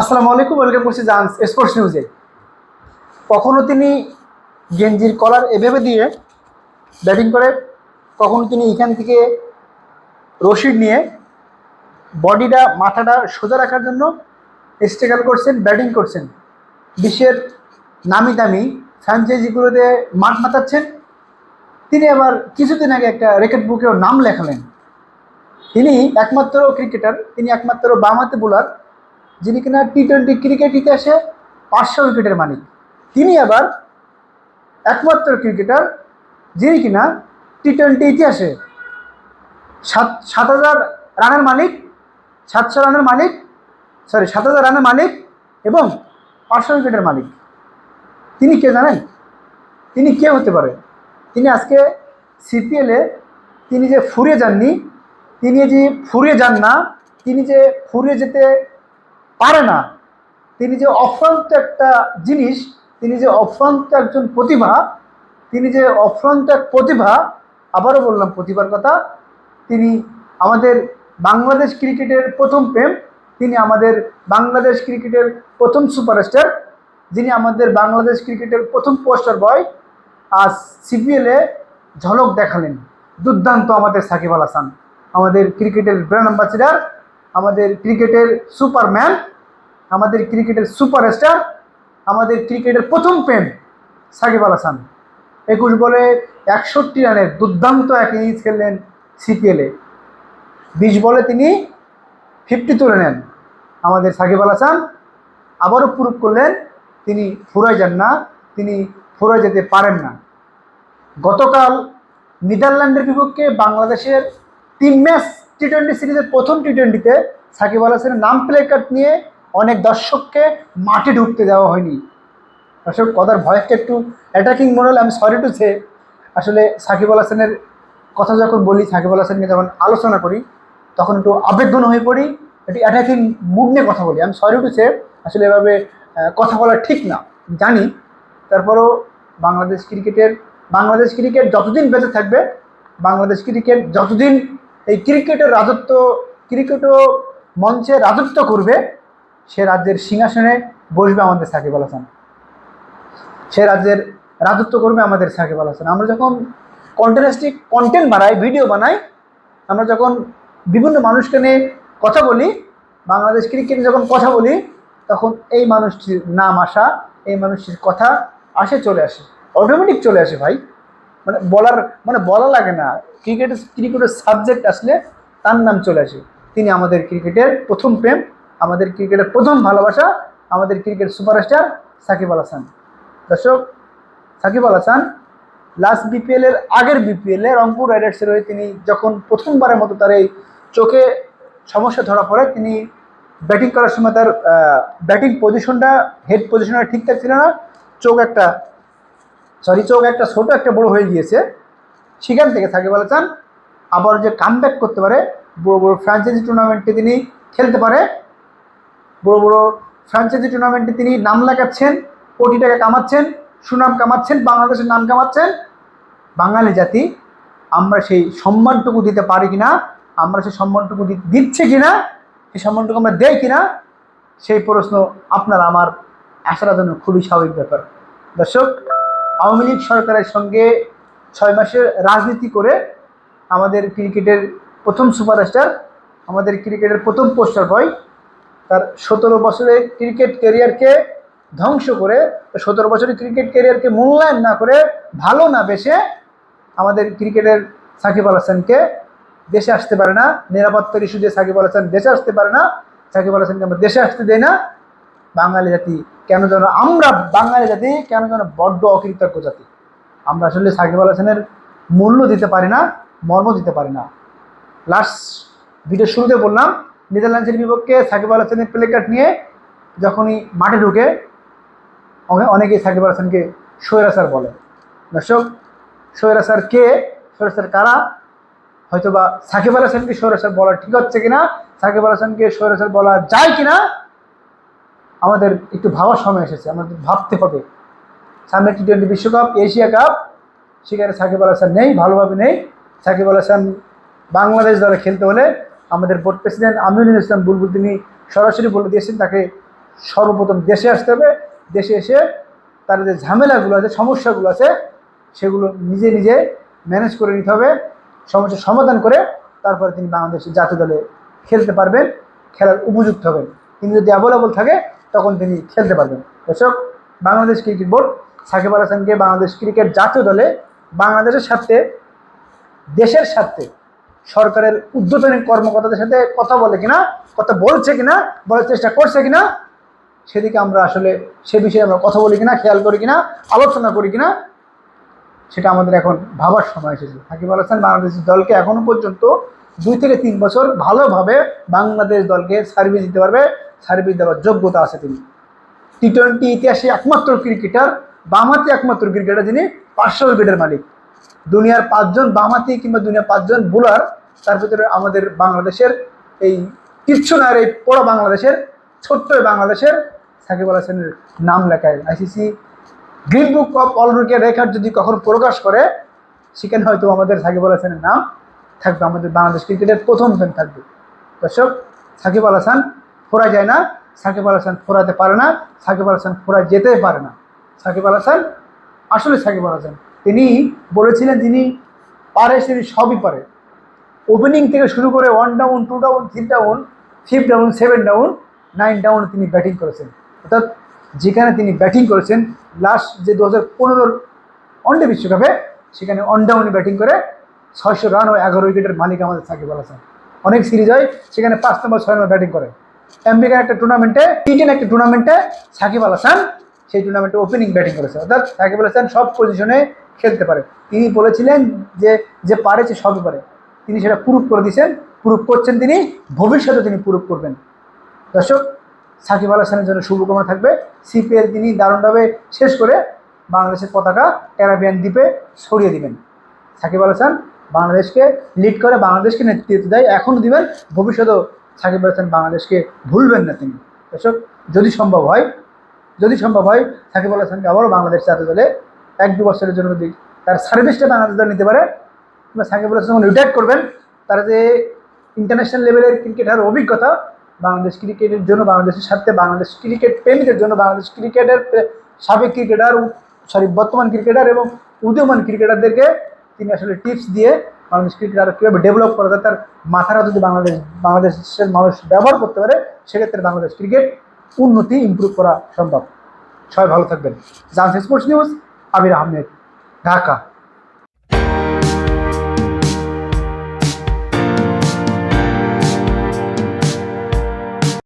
আসসালামু আলাইকুম, ওয়েলকাম করছি জান্স স্পোর্টস নিউজে। কখনো তিনি গেঞ্জির কলার এভাবে দিয়ে ব্যাটিং করে, কখনো তিনি এখান থেকে রশিদ নিয়ে বডিটা, মাথাটা সোজা রাখার জন্য স্ট্রাগল করছেন ব্যাটিং করছেন। বিশ্বের নামি দামি ফ্র্যাঞ্চাইজিগুলোতে মাঠ মাতাচ্ছেন। তিনি আবার কিছুদিন আগে একটা রেকর্ড বুকেও নাম লেখালেন। তিনি একমাত্র ক্রিকেটার তিনি একমাত্র বামাতে বোলার যিনি কিনা টি টোয়েন্টি ক্রিকেট ইতিহাসে পাঁচশো উইকেটের মালিক। তিনি আবার একমাত্র ক্রিকেটার যিনি কিনা টি টোয়েন্টি ইতিহাসে সাত সাত হাজার রানের মালিক, সাতশো রানের মালিক সরি সাত হাজার রানের মালিক এবং পাঁচশো উইকেটের মালিক। তিনি কে জানেন? তিনি কে হতে পারে? তিনি আজকে সিপিএলে তিনি যে ফুরিয়ে যাননি, তিনি যে ফুরিয়ে যান না, তিনি যে ফুরিয়ে যেতে পারে না। তিনি যে অফ্রান্ত একটা জিনিস, তিনি যে অফ্রান্ত একজন প্রতিভা, তিনি যে অফ্রান্ত এক প্রতিভা, আবারও বললাম প্রতিভার কথা, তিনি আমাদের বাংলাদেশ ক্রিকেটের প্রথম প্রেম, তিনি আমাদের বাংলাদেশ ক্রিকেটের প্রথম সুপারস্টার, যিনি আমাদের বাংলাদেশ ক্রিকেটের প্রথম পোস্টার বয়, আজ সিপিএলে ঝলক দেখালেন। দুর্দান্ত আমাদের সাকিব আল হাসান, আমাদের ক্রিকেটের ব্র্যান্ড অ্যাম্বাসিডার আমাদের ক্রিকেটের সুপারম্যান, আমাদের ক্রিকেটের সুপারস্টার, আমাদের ক্রিকেটের প্রথম প্রেম সাকিব আল হাসান। একুশ বলে একষট্টি রানের দুর্দান্ত এক ইনিংস খেললেন সিপিএলে। বিশ বলে তিনি ফিফটি তুলে নেন আমাদের সাকিব আল হাসান। আবারও প্রুভ করলেন তিনি ফুরায় যান না, তিনি ফুরায় যেতে পারেন না। গতকাল নেদারল্যান্ডের বিপক্ষে বাংলাদেশের তিন ম্যাচ টি টোয়েন্টি সিরিজের প্রথম টি টোয়েন্টিতে সাকিব আল হাসানের নাম প্লে কার্ড নিয়ে অনেক দর্শককে মাঠে ঢুকতে দেওয়া হয়নি। দর্শক, কথার ভয়েসটা একটু অ্যাটাকিং মনে হলে আমি সরি টু সে আসলে সাকিব আল হাসানের কথা যখন বলি, সাকিব আল হাসান নিয়ে যখন আলোচনা করি, তখন একটু আবেগঘন হয়ে পড়ি, একটু অ্যাটাকিং মুড নিয়ে কথা বলি। আমি সরি টু সে আসলে এভাবে কথা বলা ঠিক না। জানি, তারপরও বাংলাদেশ ক্রিকেটের, বাংলাদেশ ক্রিকেট যতদিন বেঁচে থাকবে, বাংলাদেশ ক্রিকেট যতদিন এই ক্রিকেটের রাজত্ব ক্রিকেটও মঞ্চে রাজত্ব করবে, সে রাজ্যের সিংহাসনে বসবে আমাদের সাকিব আল হাসান। সে রাজ্যের রাজত্ব করবে আমাদের সাকিব আল হাসান। আমরা যখন কন্টেন্টাস্টিক কন্টেন্ট বানাই ভিডিও বানাই, আমরা যখন বিভিন্ন মানুষকে নিয়ে কথা বলি, বাংলাদেশ ক্রিকেট যখন কথা বলি, তখন এই মানুষটির নাম আসা, এই মানুষটির কথা আসে, চলে আসে। অটোমেটিক চলে আসে ভাই। মানে বলার মানে বলা লাগে না। ক্রিকেটের ক্রিকেটের সাবজেক্ট আসলে তার নাম চলে আসে। তিনি আমাদের ক্রিকেটের প্রথম প্রেম, আমাদের ক্রিকেটের প্রথম ভালোবাসা, আমাদের ক্রিকেট সুপারস্টার সাকিব আল হাসান। দর্শক, সাকিব আল হাসান লাস্ট বিপিএলের আগের বিপিএলে রংপুর রাইডার্সের হয়ে তিনি যখন প্রথমবারের মতো তার এই চোখে সমস্যা ধরা পড়ে, তিনি ব্যাটিং করার সময় তার ব্যাটিং পজিশনটা হেড পজিশনটা ঠিকঠাক ছিল না। চোখ একটা সরি চোখ একটা ছোটো, একটা বড় হয়ে গিয়েছে। সেখান থেকে সাকিব আল হাসান আবার যে কাম করতে পারে, বড় বড় ফ্র্যাঞ্চাইজি টুর্নামেন্টে তিনি খেলতে পারে। বড় বড় ফ্র্যাঞ্চাইজি টুর্নামেন্টে তিনি নাম লাগাচ্ছেন কোটি টাকা কামাচ্ছেন, সুনাম কামাচ্ছেন, বাংলাদেশের নাম কামাচ্ছেন। বাঙালি জাতি, আমরা সেই সম্মানটুকু দিতে পারি কিনা, আমরা সেই সম্মানটুকু দিচ্ছে কিনা, সেই সম্মানটুকু আমরা দেই কিনা, সেই প্রশ্ন আপনার আমার আসার জন্য খুবই স্বাভাবিক ব্যাপার। দর্শক আওয়ামী লীগ সরকারের সঙ্গে ছয় মাসের রাজনীতি করে আমাদের ক্রিকেটের প্রথম সুপারস্টার, আমাদের ক্রিকেটের প্রথম পোস্টার বয়, তার সতেরো বছরের ক্রিকেট ক্যারিয়ারকে ধ্বংস করে, সতেরো বছরের ক্রিকেট ক্যারিয়ারকে মূল্যায়ন না করে, ভালো না বেশে আমাদের ক্রিকেটের সাকিব আল হাসানকে দেশে আসতে পারে না। নিরাপত্তার ইস্যু দিয়ে সাকিব আল হাসান দেশে আসতে পারে না। সাকিব আল হাসানকে আমরা দেশে আসতে দেয় না। বাঙালি জাতি, কেন যেন আমরা বাঙালি জাতি, কেন যেন বড্ড অকৃতজ্ঞ জাতি। আমরা আসলে সাকিব আল হাসানের মূল্য দিতে পারি না, মর্ম দিতে পারি না। লাস্ট ভিডিও শুরুতে বললাম, নেদারল্যান্ডসের বিপক্ষে সাকিব আল হাসানের প্লে কার্ড নিয়ে যখনই মাঠে ঢুকে অনেকেই সাকিব আল হাসানকে সোহেরা স্যার বলে। দর্শক সোহেরা স্যার কে? সোহেরা স্যার কারা? হয়তো বা সাকিব আল হাসানকে সোহেরা স্যার বলা ঠিক হচ্ছে কিনা? সাকিব আল হাসানকে সোহেরা স্যার বলা যায় কিনা? আমাদের একটু ভাবার সময় এসেছে আমাদের ভাবতে হবে। সামনে টি টোয়েন্টি বিশ্বকাপ, এশিয়া কাপ, সেখানে সাকিব আল হাসান নেই, ভালোভাবে নেই। সাকিব আল হাসান বাংলাদেশ দলে খেলতে হলে আমাদের বোর্ড প্রেসিডেন্ট আমিনুল ইসলাম বুলবুল তিনি সরাসরি বলে দিয়েছেন, তাকে সর্বপ্রথম দেশে আসতে হবে। দেশে এসে তার যে ঝামেলাগুলো আছে, সমস্যাগুলো আছে, সেগুলো নিজে নিজে ম্যানেজ করে নিতে হবে। সমস্যার সমাধান করে তারপরে তিনি বাংলাদেশের জাতীয় দলে খেলতে পারবেন, খেলার উপযুক্ত হবেন। তিনি যদি অ্যাভেলেবল থাকে তখন তিনি খেলতে পারবেন। দর্শক, বাংলাদেশ ক্রিকেট বোর্ড, সাকিব আল হাসানকে বাংলাদেশ ক্রিকেট জাতীয় দলে বাংলাদেশের স্বার্থে, দেশের স্বার্থে, সরকারের উদ্বোধনী কর্মকর্তাদের সাথে কথা বলে কিনা, কথা বলছে কিনা, বলার চেষ্টা করছে কিনা, সেদিকে আমরা আসলে সে বিষয়ে আমরা কথা বলি কিনা, খেয়াল করি কিনা, আলোচনা করি কিনা, সেটা আমাদের এখন ভাবার সময় এসেছে। সাকিব আল হাসান বাংলাদেশের দলকে এখনও পর্যন্ত দুই থেকে তিন বছর ভালোভাবে বাংলাদেশ দলকে সার্ভিস দিতে পারবে। সার্ভিস দেওয়ার যোগ্যতা আছে তিনি। টি টোয়েন্টি ইতিহাসে একমাত্র ক্রিকেটার বামাতি একমাত্র ক্রিকেটার যিনি পাঁচশো উইকেটের মালিক। দুনিয়ার পাঁচজন বামাতি কিংবা দুনিয়ার পাঁচজন বোলার তার ভিতরে আমাদের বাংলাদেশের এই আর এই পুরো বাংলাদেশের, ছোট্ট বাংলাদেশের সাকিব আল হাসানের নাম লেখায় ICC green book of all রেখার যদি কখনো প্রকাশ করে, সেখানে হয়তো আমাদের সাকিব আল হাসানের নাম থাকবে। আমাদের বাংলাদেশ ক্রিকেটের প্রথম ফ্যান থাকবে। দর্শক, সাকিব আল হাসান ফোরা যায় না, সাকিব আল হাসান ফোরাতে পারে না, সাকিব আল হাসান ফোরা যেতে পারে না। সাকিব আল হাসান আসলে সাকিব আল হাসান। তিনি বলেছিলেন যিনি পারে তিনি সবই পারে। ওপেনিং থেকে শুরু করে one down two down three down fifth down seven down nine down তিনি ব্যাটিং করেছেন। অর্থাৎ যেখানে তিনি ব্যাটিং করেছেন লাস্ট যে দু হাজার পনেরোর ওয়ানডে বিশ্বকাপে, সেখানে ডাউনে ব্যাটিং করে ছয়শো রান ও এগারো উইকেটের মালিক আমাদের সাকিব আল হাসান। অনেক সিরিজ হয়, সেখানে পাঁচ নম্বর ছয় নম্বর ব্যাটিং করে। আমেরিকার একটা টুর্নামেন্টে টি টেন একটা টুর্নামেন্টে সাকিব আল হাসান, সেই টুর্নামেন্টে ওপেনিং ব্যাটিং করেছে। অর্থাৎ সাকিব আল হাসান সব পজিশনে খেলতে পারে। তিনি বলেছিলেন যে যে পারে সে সবই পারে। তিনি সেটা প্রুভ করে দিয়েছেন। প্রুভ করছেন তিনি, ভবিষ্যতে তিনি প্রুভ করবেন। দর্শক, সাকিব আল হাসানের জন্য শুভকামনা থাকবে। সিপিএল তিনি দারুণভাবে শেষ করে বাংলাদেশের পতাকা ক্যারাবিয়ান দ্বীপে ছড়িয়ে দিবেন। সাকিব আল হাসান বাংলাদেশকে লিড করে, বাংলাদেশকে নেতৃত্ব দেয় এখনও দিবেন, ভবিষ্যতেও সাকিব হাসান বাংলাদেশকে ভুলবেন না তিনি। দর্শক, যদি সম্ভব হয়, যদি সম্ভব হয়, সাকিব আল হাসানকে আবারও বাংলাদেশ জাতীয় দলে এক দু বছরের জন্য যদি তার সার্ভিসটা বাংলাদেশ দল নিতে পারে, কিংবা সাকিব আল হাসান রিটায়ার করবেন, তার যে ইন্টারন্যাশনাল লেভেলের ক্রিকেটার অভিজ্ঞতা, বাংলাদেশ ক্রিকেটের জন্য বাংলাদেশের স্বার্থে, বাংলাদেশ ক্রিকেট প্রেমীদের জন্য বাংলাদেশ ক্রিকেটের সাবেক ক্রিকেটার সরি বর্তমান ক্রিকেটার এবং উদীয়মান ক্রিকেটারদেরকে তিনি আসলে টিপস দিয়ে বাংলাদেশ ক্রিকেট আরও কীভাবে ডেভেলপ করা যায়, তার মাথারা যদি বাংলাদেশ, বাংলাদেশের মানুষ ব্যবহার করতে পারে, সেক্ষেত্রে বাংলাদেশ ক্রিকেট উন্নতি ইম্প্রুভ করা সম্ভব। সবাই ভালো থাকবেন। জানস স্পোর্টস নিউজ আবির আহমেদ, ঢাকা।